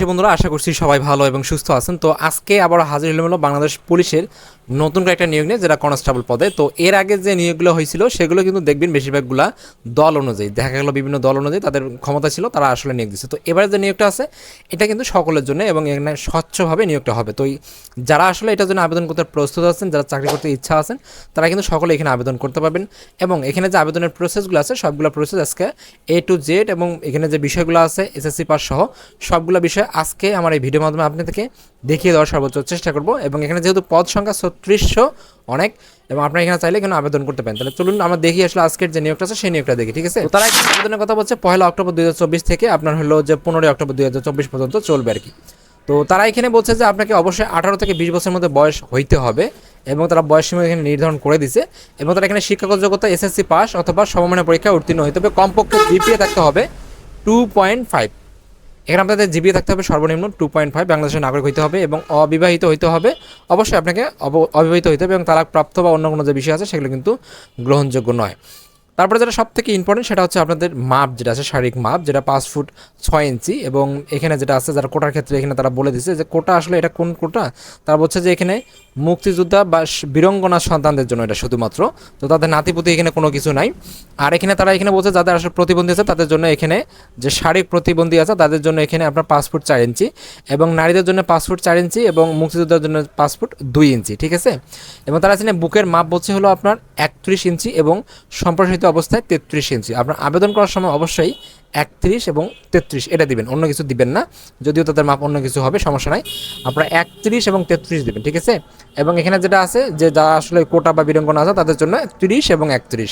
বাংলাদেশি বন্ধুরা, আশা করছি সবাই ভালো এবং সুস্থ আছেন। তো আজকে আবার হাজির হলো বাংলাদেশ পুলিশের নতুন কয়েকটা নিয়োগ নিয়ে, যেটা কনস্টেবল পদে। তো এর আগে যে নিয়োগগুলো হয়েছিল, সেগুলো কিন্তু দেখবেন বেশিরভাগগুলা দল অনুযায়ী, দেখা গেলো বিভিন্ন দল অনুযায়ী তাদের ক্ষমতা ছিল, তারা আসলে নিয়োগ দিচ্ছে তো এবারে যে নিয়োগটা আছে, এটা কিন্তু সকলের জন্য এবং এখানে স্বচ্ছভাবে নিয়োগটা হবে। তো যারা আসলে এটার জন্য আবেদন করতে প্রস্তুত আছেন, যারা চাকরি করতে ইচ্ছা আছেন, তারা কিন্তু সকলে এখানে আবেদন করতে পারবেন। এবং এখানে যে আবেদনের প্রসেসগুলো আছে, সবগুলো প্রসেস আজকে এ টু জেড এবং এখানে যে বিষয়গুলো আছে এসএসসি পাস সহ সবগুলো বিষয় আজকে আমার এই ভিডিওর মাধ্যমে আপনাদেরকে দেখিয়ে দেওয়ার সর্বোচ্চ চেষ্টা করব এবং এখানে যেহেতু পদ সংখ্যা ছত্রিশশো অনেক এবং আপনারা এখানে চাইলে এখানে আবেদন করতে পারেন। তাহলে চলুন আমরা দেখি আসলে আজকের যে নিয়োগটা আছে সেই নিয়োগটা দেখি ঠিক আছে? তারা আবেদনের কথা বলছে পয়লা অক্টোবর দুই হাজার চব্বিশ থেকে আপনার হলো যে পনেরোই অক্টোবর দুই হাজার চব্বিশ পর্যন্ত চলবে আর কি। তো তারা এখানে বলছে যে আপনাকে অবশ্যই আঠারো থেকে বিশ বছরের মধ্যে বয়স হইতে হবে এবং তারা বয়স সীমা এখানে নির্ধারণ করে দিছে এবং তারা এখানে শিক্ষাগত যোগ্যতা এসএসসি পাস অথবা সমমানের পরীক্ষায় উত্তীর্ণ হইতে হবে। কমপক্ষে জিপিএ থাকতে হবে টু পয়েন্ট ফাইভ। এখানে আপনাদের জিবিএ থাকতে হবে, সর্বনিম্ন টু পয়েন্ট ফাইভ বাংলাদেশের নাগরিক হইতে হবে এবং অবিবাহিত হইতে হবে। অবশ্যই আপনাকে অব- অবিবাহিত হইতে হবে এবং তালাক প্রাপ্ত বা অন্য কোনো যে বিষয় আছে সেগুলো কিন্তু গ্রহণযোগ্য নয়। তারপরে যেটা সব থেকে ইম্পর্টেন্ট সেটা হচ্ছে আপনাদের মাপ যেটা আছে, শারীরিক মাপ, যেটা পাঁচ ফুট ছয় ইঞ্চি এবং এখানে যেটা আছে, যারা কোটার ক্ষেত্রে এখানে তারা বলে দিচ্ছে যে কোটা আসলে এটা কোন কোটা? তারা বলছে যে এখানে মুক্তিযোদ্ধা বা বীরঙ্গনা সন্তানদের জন্য এটা শুধুমাত্র। তো তাদের নাতিপুতি এখানে কোনো কিছু নাই। আর এখানে তারা এখানে বলছে যাদের আসলে প্রতিবন্ধী আছে তাদের জন্য এখানে যে শারীরিক প্রতিবন্ধী আছে তাদের জন্য এখানে আপনার পাঁচ ফুট চার ইঞ্চি এবং নারীদের জন্য ফুট চার ইঞ্চি এবং মুক্তিযোদ্ধার জন্য পাঁচ ফুট দুই ইঞ্চি, ঠিক আছে? এবং তারা এখানে বুকের মাপ বলছে হলো আপনার একত্রিশ ইঞ্চি এবং সম্প্রসারিত অবস্থায় তেত্রিশ ইঞ্চি। আপনার আবেদন করার সময় অবশ্যই একত্রিশ এবং তেত্রিশ। এটা দিবেন, অন্য কিছু দিবেন না। যদিও তাদের মাপ অন্য কিছু হবে, সমস্যা নাই। আপনারা একত্রিশ এবং তেত্রিশ দিবেন, ঠিক আছে? এবং এখানে যেটা আছে, যে যারা আসলে কোটা বা বীরঙ্গনা আছে, তাদের জন্য তিরিশ এবং একত্রিশ।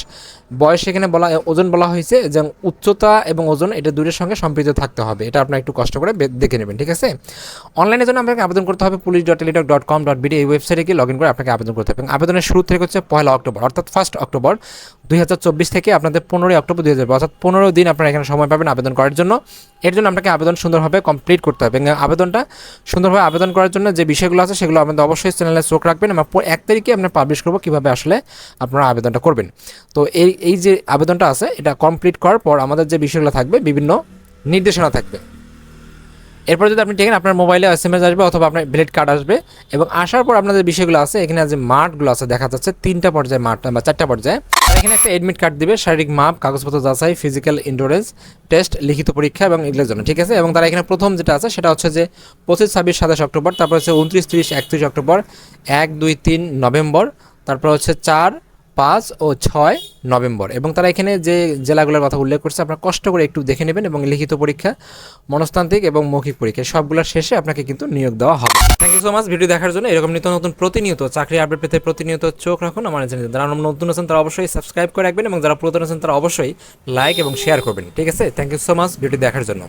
বয়স এখানে বলা, ওজন বলা হয়েছে, যে উচ্চতা এবং ওজন, এটা দুটোর সঙ্গে সম্পৃক্ত থাকতে হবে। এটা আপনার একটু কষ্ট করে দেখে নেবেন, ঠিক আছে? অনলাইনের জন্য আপনাকে আবেদন করতে হবে police dot Teletalk dot com dot BD এই ওয়েবসাইটে গিয়ে লগ ইন করে আপনাকে আবেদন করতে হবে। এবং আবেদনের শুরু থেকে হচ্ছে পয়লা অক্টোবর, অর্থাৎ ফার্স্ট অক্টোবর। দুই হাজার চব্বিশ থেকে আপনাদের পনেরোই অক্টোবর দুই অর্থাৎ পনেরো দিন আপনারা এখানে সময় পাবেন আবেদন করার জন্য। এর জন্য আপনাকে আবেদন সুন্দরভাবে কমপ্লিট করতে হবে আবেদনটা সুন্দরভাবে আবেদন করার জন্য যে বিষয়গুলো আছে সেগুলো আপনাদের অবশ্যই চ্যানেলে চোখ রাখবেন আমরা এক তারিখে আমরা পাবলিশ করব কীভাবে আসলে আপনারা আবেদনটা করবেন। তো এই এই যে আবেদনটা আছে, এটা কমপ্লিট করার পর আমাদের যে বিষয়গুলো থাকবে, বিভিন্ন নির্দেশনা থাকবে। এরপর যদি আপনি দেখেন আপনার মোবাইলে এস এম এস আসবে অথবা আপনার ব্লেড কার্ড আসবে এবং আসার পর আপনাদের বিষয়গুলো আছে, এখানে যে মাঠগুলো আছে দেখা যাচ্ছে, তিনটা পর্যায়ে মাঠ বা চারটা পর্যায়ে। এখানে একটা এডমিট কার্ড দিবে, শারীরিক মাপ, কাগজপত্র যাচাই ফিজিক্যাল ইন্ডোরেন্স টেস্ট লিখিত পরীক্ষা এবং এগুলোর জন্য, ঠিক আছে? এবং তারা এখানে প্রথম যেটা আছে, সেটা হচ্ছে যে পঁচিশ, ছাব্বিশ, সাতাশ অক্টোবর, তারপর হচ্ছে উনত্রিশ, তিরিশ, একত্রিশ অক্টোবর, এক, দুই, তিন নভেম্বর, তারপর হচ্ছে চার পাঁচ ও ছয় নভেম্বর। এবং তারা এখানে যে জেলাগুলোর কথা উল্লেখ করছে, আপনারা কষ্ট করে একটু দেখে নেবেন এবং লিখিত পরীক্ষা, মনস্তান্ত্রিক এবং মৌখিক পরীক্ষা, সবগুলোর শেষে আপনাকে কিন্তু নিয়োগ দেওয়া হবে। Thank you so much video দেখার জন্য। এরকম নিত্য নতুন প্রতিনিয়ত, চাকরি আপডেট পেতে প্রতিনিয়ত চোখ রাখুন। আমার চ্যানেলে যারা নতুন আছেন, তারা অবশ্যই সাবস্ক্রাইব করে রাখবেন এবং যারা পুরাতন আছেন, তারা অবশ্যই লাইক এবং শেয়ার করবেন। ঠিক আছে? Thank you so much video দেখার জন্য।